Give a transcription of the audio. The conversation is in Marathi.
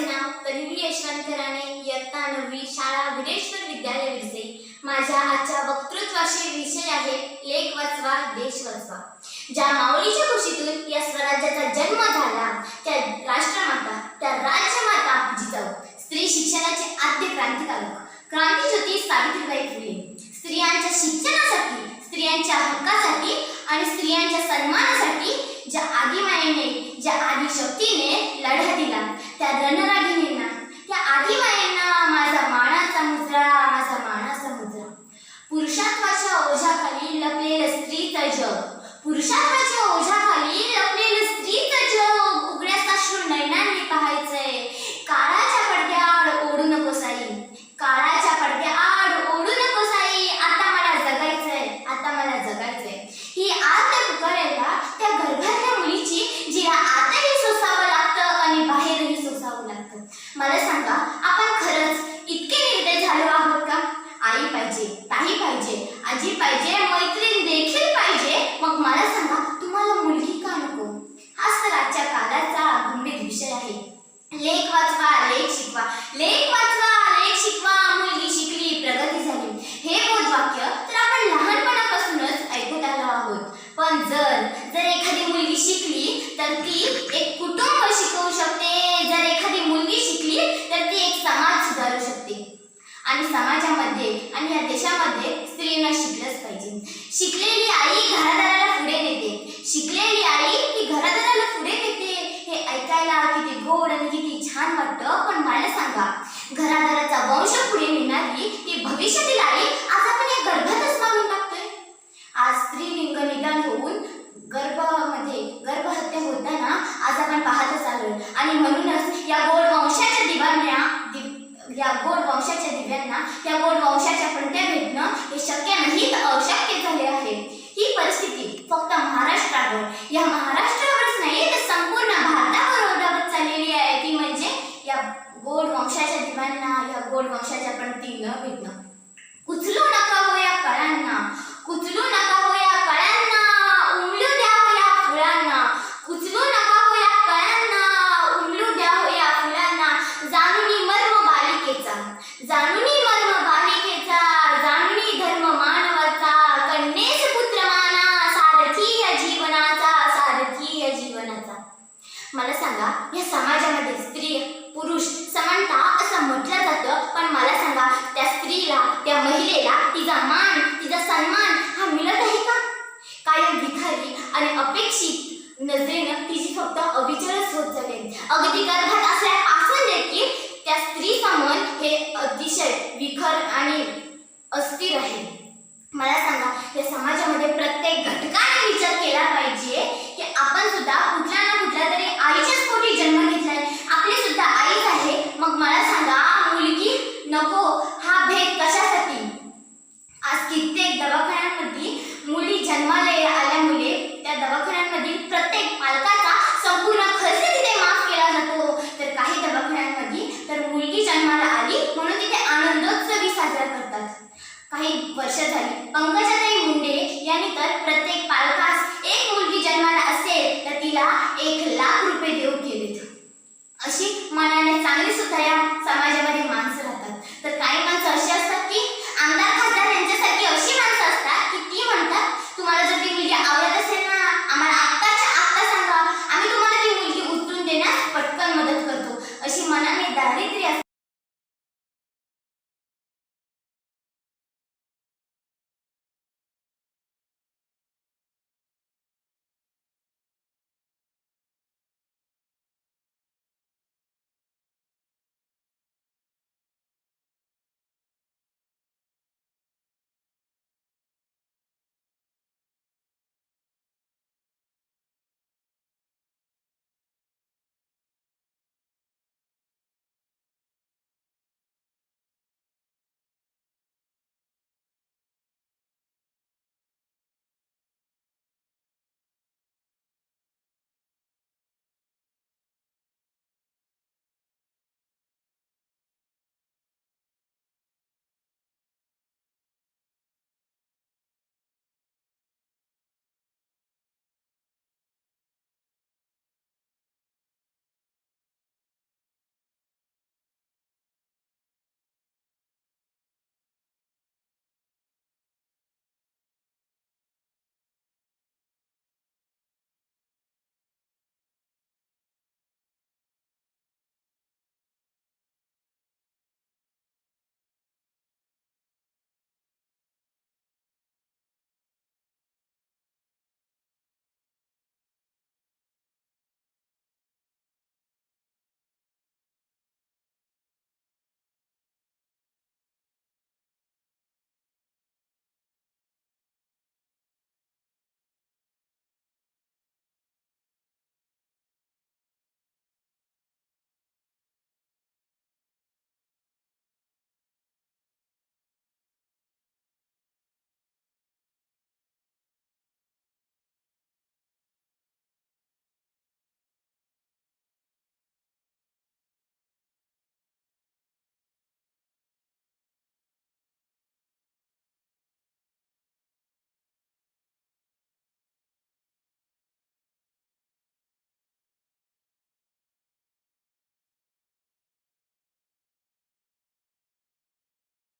माझे नाव तन्वी यशवंत राणे. इयत्ता नववी शाळा विरेश्वर विद्यालय विरसे. माझ्या आजच्या वक्तृत्वाचे विषय आहे लेख वाचवा देश वाचवा. ज्या माऊलीच्या कुशीतून या स्वराज्याचा जन्म झाला त्या राष्ट्रमाता त्या राज्यमाता जिजाऊ. स्त्री शिक्षणाचे आद्य क्रांतिकारक. क्रांतीज्योती सावित्रीबाई फुले. स्त्रियांच्या शिक्षणासाठी स्त्रियांच्या हक्कासाठी आणि स्त्रियांच्या सन्मानासाठी ज्या आदिमायेने ज्या आदिशक्तीने लढा दिला त्या रणरागिणींना त्या आदिमायेंना माझा मानाचा मुजरा माझा मानाचा मुजरा पुरुषात्वाच्या ओझ्याखाली लपलेलं स्त्रीचं जग पुरुषात्वाच्या ओझ्याखाली लपलेलं स्त्रीचं जग उघड्याचा अश्रू नयनांनी पाहायचंय काळाच्या पडद्याआड ओढू नकोस आई काळाच्या पडद्याआड ओढू नकोस आई आता मला जगायचंय आता मला जगायचंय ही आत पुकारायला त्या गर्भातल्या मुलीची जिला आतही सोसावं लागतं आणि बाहेरही सोसावं लागतं मला सांगा आपण खरंच इतके निर्दय झालो आहोत का आई पाहिजे ताई पाहिजे आजी पाहिजे मैत्रीण देखील पाहिजे मग मला सांगा तुम्हाला मुलगी का नको हाच तर आजच्या काळाचा गंभीर विषय आहे लेख वाचवा लेख शिकवा लेख वाचवा लेख शिकवा मुलगी शिकली प्रगती झाली हे बोधवाक्य तर आपण लहानपणापासूनच ऐकत आलो आहोत पण जर जर एखादी मुलगी शिकली तर ती एक कुटुंब शिकवू शकते जर एखादी मुलगी शिकली तर ती एक समाज सुधारू शकते आणि समाजामध्ये आणि या देशामध्ये स्त्रीना शिकलंच पाहिजे. शिकलेली आई घरादाराला पुढे नेते. शिकलेली आई ही घरादाराला पुढे नेते. हे ऐकायला किती गोड आणि किती छान वाटतं पण मला सांगा घरादाराचा वंश पुढे नेणारी ती भविष्यातील आई आज आपण या गर्भातच मारून टाकतोय? आज स्त्री लिंग निदान होऊन गर्भामध्ये गर्भहत्या होताना आज आपण पाहतच आलोय. आणि म्हणूनच अगदी गर्भात असल्यापासून देखील त्या स्त्री समोर हे अतिशय विखर आणि अस्थिर आहे. मला सांगा या समाजामध्ये प्रत्येक घटकाने विचार केला पाहिजे की आपण सुद्धा कुठल्या ना कुठल्या तरी आईच्याच पोटी जन्म घेतलाय. आपली सुद्धा आईच आहे. मग मला सांगा मुलगी नको हा भेद कशासाठी? आज कित्येक दवाखान्यांमध्ये मुली जन्माला आल्यामुळे त्या दवाखान्यांमध्ये प्रत्येक पालकांना संपूर्ण खर्च तिथे माफ केला जातो तर काही दवाखान्यांमध्ये तर मुलगी जन्माला आली म्हणून तिथे आनंदोत्सवी साजरा करतात. काही वर्ष झाली पंकजाताई मुंडे यांनी तर प्रत्येक पालकास एक मुलगी जन्माला असेल तर तिला एक लाख रुपये देऊ केलेत अशी मनाने चांगली सुद्धा या समाजामध्ये